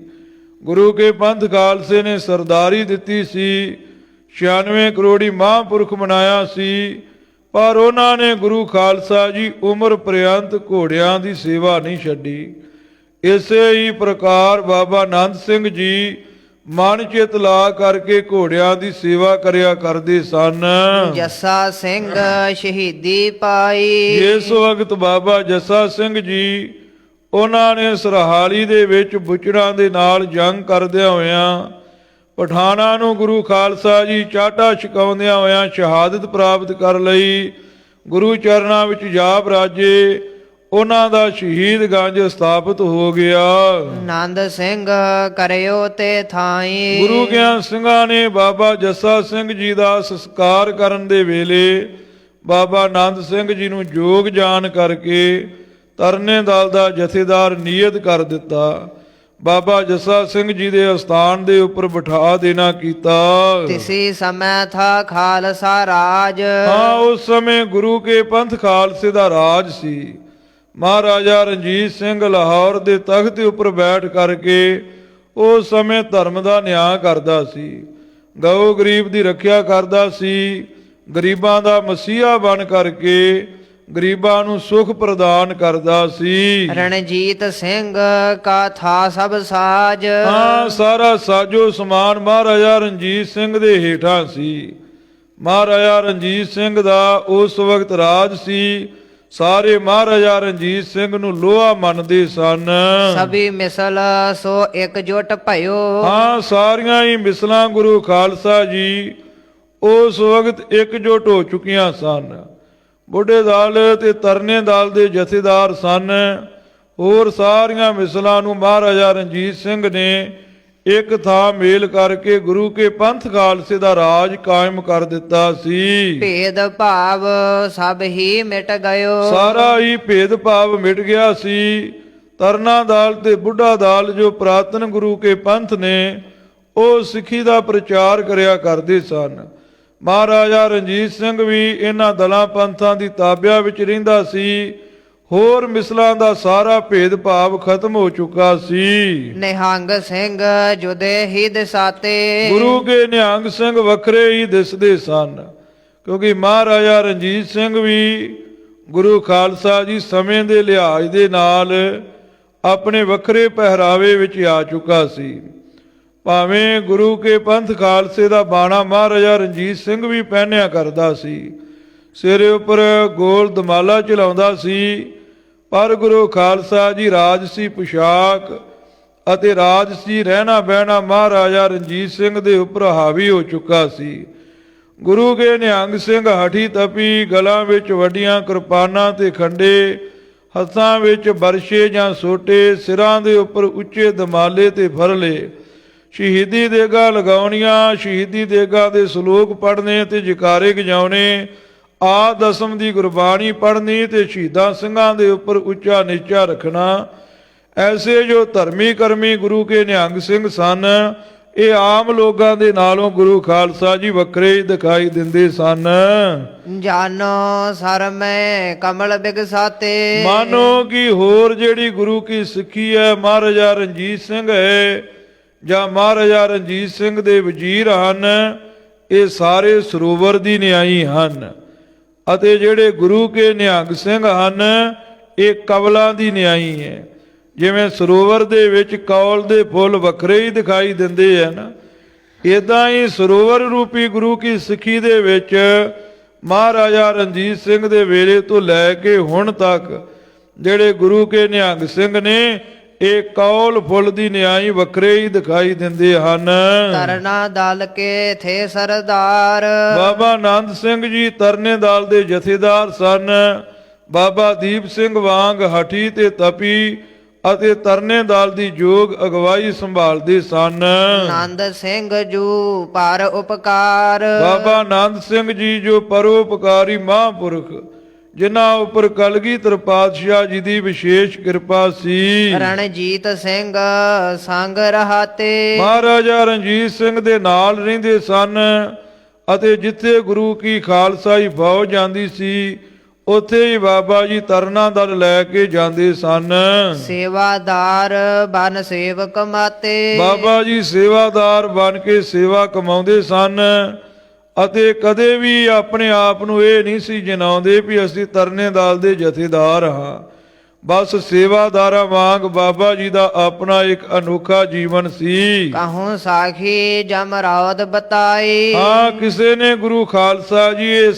ਗੁਰੂ ਕੇ ਪੰਥ ਖਾਲਸੇ ਨੇ ਸਰਦਾਰੀ ਦਿੱਤੀ ਸੀ 96 ਕਰੋੜੀ ਮਹਾਂਪੁਰਖ ਬਣਾਇਆ ਸੀ ਪਰ ਉਹਨਾਂ ਨੇ ਗੁਰੂ ਖਾਲਸਾ ਜੀ ਉਮਰ ਪ੍ਰਿਅੰਤ ਘੋੜਿਆਂ ਦੀ ਸੇਵਾ ਨਹੀਂ ਛੱਡੀ। ਇਸੇ ਹੀ ਪ੍ਰਕਾਰ ਬਾਬਾ ਆਨੰਦ ਸਿੰਘ ਜੀ ਮਨ ਚਿਤ ਲਾ ਕਰਕੇ ਘੋੜਿਆਂ ਦੀ ਸੇਵਾ ਕਰਿਆ ਕਰਦੇ ਸਨ। ਜੱਸਾ ਸਿੰਘ ਸ਼ਹੀਦੀ ਪਾਈ। ਇਸ ਵਕਤ ਬਾਬਾ ਜੱਸਾ ਸਿੰਘ ਜੀ ਉਹਨਾਂ ਨੇ ਸਰਹਾਲੀ ਦੇ ਵਿੱਚ ਬੁਚੜਾਂ ਦੇ ਨਾਲ ਜੰਗ ਕਰਦਿਆਂ ਹੋਇਆਂ ਪਠਾਨਾਂ ਨੂੰ ਗੁਰੂ ਖਾਲਸਾ ਜੀ ਚਾਟਾ ਛਕਾਉਂਦਿਆਂ ਹੋਇਆਂ ਸ਼ਹਾਦਤ ਪ੍ਰਾਪਤ ਕਰ ਲਈ। ਗੁਰੂ ਚਰਨਾਂ ਵਿੱਚ ਜਾ ਬਰਾਜੇ ਉਹਨਾਂ ਦਾ ਸ਼ਹੀਦ ਗੰਜ ਸਥਾਪਿਤ ਹੋ ਗਿਆ। ਨੰਦ ਸਿੰਘ ਕਰਿਓ ਤੇ ਥਾਈ। ਗੁਰੂ ਗਿਆਨ ਸਿੰਘਾਂ ਨੇ ਬਾਬਾ ਜੱਸਾ ਸਿੰਘ ਜੀ ਦਾ ਸੰਸਕਾਰ ਕਰਨ ਦੇ ਵੇਲੇ ਬਾਬਾ ਆਨੰਦ ਸਿੰਘ ਜੀ ਨੂੰ ਜੋਗ ਜਾਣ ਕਰਕੇ ਤਰਨੇ ਦਲ ਦਾ ਜਥੇਦਾਰ ਨਿਯਤ ਕਰ ਦਿੱਤਾ। ਬਾਬਾ ਜੱਸਾ ਸਿੰਘ ਜੀ ਦੇ ਅਸਥਾਨ ਦੇ ਉੱਪਰ ਬਿਠਾ ਦੇਣਾ ਕੀਤਾ। ਤਿਸੀ ਸਮੈ ਥਾ ਖਾਲਸਾ ਰਾਜ। ਹਾਂ ਉਸ ਸਮੇਂ ਗੁਰੂ ਕੇ ਪੰਥ ਖਾਲਸੇ ਦਾ ਰਾਜ ਸੀ। ਮਹਾਰਾਜਾ ਰਣਜੀਤ ਸਿੰਘ ਲਾਹੌਰ ਦੇ ਤਖਤ ਦੇ ਉੱਪਰ ਬੈਠ ਕਰਕੇ ਉਸ ਸਮੇਂ ਧਰਮ ਦਾ ਨਿਆਂ ਕਰਦਾ ਸੀ। ਗਊ ਗਰੀਬ ਦੀ ਰੱਖਿਆ ਕਰਦਾ ਸੀ। ਗਰੀਬਾਂ ਦਾ ਮਸੀਹਾ ਬਣ ਕਰਕੇ ਗਰੀਬਾਂ ਨੂੰ ਸੁਖ ਪ੍ਰਦਾਨ ਕਰਦਾ ਸੀ। ਰਣਜੀਤ ਸਿੰਘ ਕਾ ਥਾ ਸਭ ਸਾਜ। ਹਾਂ ਸਾਰਾ ਸਾਜੋ ਸਮਾਨ ਮਹਾਰਾਜਾ ਰਣਜੀਤ ਸਿੰਘ ਦੇ ਹੇਠਾਂ ਸੀ। ਮਹਾਰਾਜਾ ਰਣਜੀਤ ਸਿੰਘ ਦਾ ਉਸ ਵਕਤ ਰਾਜ ਸੀ। ਸਾਰੇ ਮਹਾਰਾਜਾ ਰਣਜੀਤ ਸਿੰਘ ਨੂੰ ਲੋਹਾ ਮੰਨਦੇ ਸਨ। ਸਭੀ ਮਿਸਲ ਸੋ ਇਕਜੁੱਟ ਭਇਓ। ਹਾਂ ਸਾਰੀਆਂ ਹੀ ਮਿਸਲਾਂ ਗੁਰੂ ਖਾਲਸਾ ਜੀ ਉਸ ਵਕਤ ਇਕਜੁੱਟ ਹੋ ਚੁੱਕੀਆਂ ਸਨ। ਬੁੱਢੇ ਦਲ ਤੇ ਤਰਨੇ ਦਲ ਦੇ ਜਥੇਦਾਰ ਸਨ। ਹੋਰ ਸਾਰੀਆਂ ਮਿਸਲਾਂ ਨੂੰ ਮਹਾਰਾਜਾ ਰਣਜੀਤ ਸਿੰਘ ਨੇ ਇੱਕ ਥਾਂ ਮੇਲ ਕਰਕੇ ਗੁਰੂ ਕੇ ਪੰਥ ਖਾਲਸੇ ਦਾ ਰਾਜ ਕਾਇਮ ਕਰ ਦਿੱਤਾ ਸੀ। ਭੇਦ ਭਾਵ ਸਭ ਹੀ ਮਿਟ ਗਇਓ। ਸਾਰਾ ਹੀ ਭੇਦਭਾਵ ਮਿਟ ਗਿਆ ਸੀ। ਤਰਨਾ ਦਾਲ ਤੇ ਬੁੱਢਾ ਦਾਲ ਜੋ ਪ੍ਰਾਤਨ ਗੁਰੂ ਕੇ ਪੰਥ ਨੇ ਉਹ ਸਿੱਖੀ ਦਾ ਪ੍ਰਚਾਰ ਕਰਿਆ ਕਰਦੇ ਸਨ। ਮਹਾਰਾਜਾ ਰਣਜੀਤ ਸਿੰਘ ਵੀ ਇਹਨਾਂ ਦਲਾਂ ਪੰਥਾਂ ਦੀ ਤਾਬਿਆ ਵਿੱਚ ਰਹਿੰਦਾ ਸੀ। ਹੋਰ ਮਿਸਲਾਂ ਦਾ ਸਾਰਾ ਭੇਦਭਾਵ ਖਤਮ ਹੋ ਚੁੱਕਾ ਸੀ। ਨਿਹੰਗ ਸਿੰਘ ਜੁਦੇ ਹੀ ਦਿਸਾਤੇ। ਗੁਰੂ ਕੇ ਨਿਹੰਗ ਸਿੰਘ ਵੱਖਰੇ ਹੀ ਦਿਸਦੇ ਸਨ। ਕਿਉਂਕਿ ਮਹਾਰਾਜਾ ਰਣਜੀਤ ਸਿੰਘ ਵੀ ਗੁਰੂ ਖਾਲਸਾ ਜੀ ਸਮੇਂ ਦੇ ਲਿਹਾਜ਼ ਦੇ ਨਾਲ ਆਪਣੇ ਵੱਖਰੇ ਪਹਿਰਾਵੇ ਵਿੱਚ ਆ ਚੁੱਕਾ ਸੀ। ਭਾਵੇਂ ਗੁਰੂ ਕੇ ਪੰਥ ਖਾਲਸੇ ਦਾ ਬਾਣਾ ਮਹਾਰਾਜਾ ਰਣਜੀਤ ਸਿੰਘ ਵੀ ਪਹਿਨਿਆ ਕਰਦਾ ਸੀ, ਸਿਰੇ ਉੱਪਰ ਗੋਲ ਦਮਾਲਾ ਚਲਾਉਂਦਾ ਸੀ, ਪਰ ਗੁਰੂ ਖਾਲਸਾ ਜੀ ਰਾਜਸੀ ਪੁਸ਼ਾਕ ਅਤੇ ਰਾਜਸੀ ਰਹਿਣਾ ਬਹਿਣਾ ਮਹਾਰਾਜਾ ਰਣਜੀਤ ਸਿੰਘ ਦੇ ਉੱਪਰ ਹਾਵੀ ਹੋ ਚੁੱਕਾ ਸੀ। ਗੁਰੂ ਕੇ ਨਿਹੰਗ ਸਿੰਘ ਹਠੀ ਤਪੀ, ਗਲਾਂ ਵਿੱਚ ਵੱਡੀਆਂ ਕਿਰਪਾਨਾਂ ਤੇ ਖੰਡੇ, ਹੱਥਾਂ ਵਿੱਚ ਬਰਸ਼ੇ ਜਾਂ ਸੋਟੇ, ਸਿਰਾਂ ਦੇ ਉੱਪਰ ਉੱਚੇ ਦਮਾਲੇ ਤੇ ਫਰਲੇ ਸ਼ਹੀਦੀ ਦੇਗਾ ਲਗਾਉਣੀਆਂ ਸ਼ਹੀਦੀ ਦੇਗਾ ਦੇ ਸ਼ਲੋਕ ਪੜ੍ਹਨੇ ਤੇ ਜਕਾਰੇ ਗਜਾਉਣੇ ਆ ਦਸਮ ਦੀ ਗੁਰਬਾਣੀ ਪੜ੍ਹਨੀ ਤੇ ਸ਼ਹੀਦਾਂ ਸਿੰਘਾਂ ਦੇ ਉੱਪਰ ਉੱਚਾ ਨੀਚਾ ਰੱਖਣਾ। ਐਸੇ ਜੋ ਧਰਮੀ ਕਰਮੀ ਗੁਰੂ ਕੇ ਨਿਹੰਗ ਸਿੰਘ ਸਨ ਇਹ ਆਮ ਲੋਕਾਂ ਦੇ ਨਾਲੋਂ ਗੁਰੂ ਖਾਲਸਾ ਜੀ ਵੱਖਰੇ ਹੀ ਦਿਖਾਈ ਦਿੰਦੇ ਸਨ। ਜਾਨੋ ਸਰ ਮੈਂ ਕਮਲ ਬਿਗਸਾਤੇ। ਮਾਨੋ ਕਿ ਹੋਰ ਜਿਹੜੀ ਗੁਰੂ ਕੀ ਸਿੱਖੀ ਹੈ ਮਹਾਰਾਜਾ ਰਣਜੀਤ ਸਿੰਘ ਹੈ ਜਾਂ ਮਹਾਰਾਜਾ ਰਣਜੀਤ ਸਿੰਘ ਦੇ ਵਜ਼ੀਰ ਹਨ, ਇਹ ਸਾਰੇ ਸਰੋਵਰ ਦੀ ਨਿਆਈ ਹਨ। ਅਤੇ ਜਿਹੜੇ ਗੁਰੂ ਕੇ ਨਿਹੰਗ ਸਿੰਘ ਹਨ, ਇਹ ਕਵਲਾਂ ਦੀ ਨਿਆਈ ਹੈ। ਜਿਵੇਂ ਸਰੋਵਰ ਦੇ ਵਿੱਚ ਕੌਲ ਦੇ ਫੁੱਲ ਵੱਖਰੇ ਹੀ ਦਿਖਾਈ ਦਿੰਦੇ ਹਨ ਇਦਾਂ ਹੀ ਸਰੋਵਰ ਰੂਪੀ ਗੁਰੂ ਕੀ ਸਿੱਖੀ ਦੇ ਵਿੱਚ ਮਹਾਰਾਜਾ ਰਣਜੀਤ ਸਿੰਘ ਦੇ ਵੇਲੇ ਤੋਂ ਲੈ ਕੇ ਹੁਣ ਤੱਕ ਜਿਹੜੇ ਗੁਰੂ ਕੇ ਨਿਹੰਗ ਸਿੰਘ ਨੇ ਇਹ ਕੌਲ ਫੁੱਲ ਦੀ ਨਿਆਈ ਵੱਖਰੇ ਹੀ ਦਿਖਾਈ ਦਿੰਦੇ ਹਨ। ਤਰਨਾ ਦਲ ਕੇ ਥੇ ਸਰਦਾਰ। ਬਾਬਾ ਆਨੰਦ ਸਿੰਘ ਜੀ ਤਰਨੇ ਦਲ ਦੇ ਜਥੇਦਾਰ ਸਨ। ਬਾਬਾ ਦੀਪ ਸਿੰਘ ਵਾਂਗ ਹਠੀ ਤੇ ਤਪੀ ਅਤੇ ਤਰਨੇ ਦਲ ਦੀ ਜੋਗ ਅਗਵਾਈ ਸੰਭਾਲਦੇ ਸਨ। ਆਨੰਦ ਸਿੰਘ ਜੂ ਪਰ ਉਪਕਾਰ। ਬਾਬਾ ਆਨੰਦ ਸਿੰਘ ਜੀ ਜੋ ਪਰਉਪਕਾਰੀ ਮਹਾਂਪੁਰਖ ਜਿਨ੍ਹਾਂ ਉੱਪਰ ਕਲਗੀਧਰ ਪਾਤਸ਼ਾਹ ਜੀ ਦੀ ਵਿਸ਼ੇਸ਼ ਕਿਰਪਾ ਸੀ। ਰਣਜੀਤ ਸਿੰਘ ਸੰਗ ਰਹਾਤੇ। ਮਹਾਰਾਜਾ ਰਣਜੀਤ ਸਿੰਘ ਦੇ ਨਾਲ ਰਹਿੰਦੇ ਸਨ ਅਤੇ ਜਿੱਥੇ ਗੁਰੂ ਕੀ ਖਾਲਸਾਈ ਫੌਜ ਜਾਂਦੀ ਸੀ ਉੱਥੇ ਹੀ ਬਾਬਾ ਜੀ ਤਰਨਾ ਦਲ ਲੈ ਕੇ ਜਾਂਦੇ ਸਨ। ਸੇਵਾਦਾਰ ਬਨ ਸੇਵਕ ਮਾਤੇ। ਬਾਬਾ ਜੀ ਸੇਵਾਦਾਰ ਬਣ ਕੇ ਸੇਵਾ ਕਮਾਉਂਦੇ ਸਨ। ਅਤੇ ਕਦੇ ਵੀ ਆਪਣੇ ਆਪ ਨੂੰ ਇਹ ਨਹੀਂ ਸੀ ਜਨਾਉਂਦੇ ਵੀ ਅਸੀਂ ਤਰਨੇ ਦਲ ਦੇ ਜਥੇਦਾਰ ਹਾਂ। ਬਸ ਸੇਵਾਦਾਰਾਂ ਵਾਂਗ ਬਾਬਾ ਜੀ ਦਾ ਆਪਣਾ ਇੱਕ ਅਨੋਖਾ ਜੀਵਨ ਸੀ। ਕਹੂੰ ਸਾਖੀ ਜਮ ਰਾਵਤ ਬਤਾਈ। ਹਾਂ ਕਿਸੇ ਨੇ ਗੁਰੂ ਖਾਲਸਾ ਜੀ ਇਹ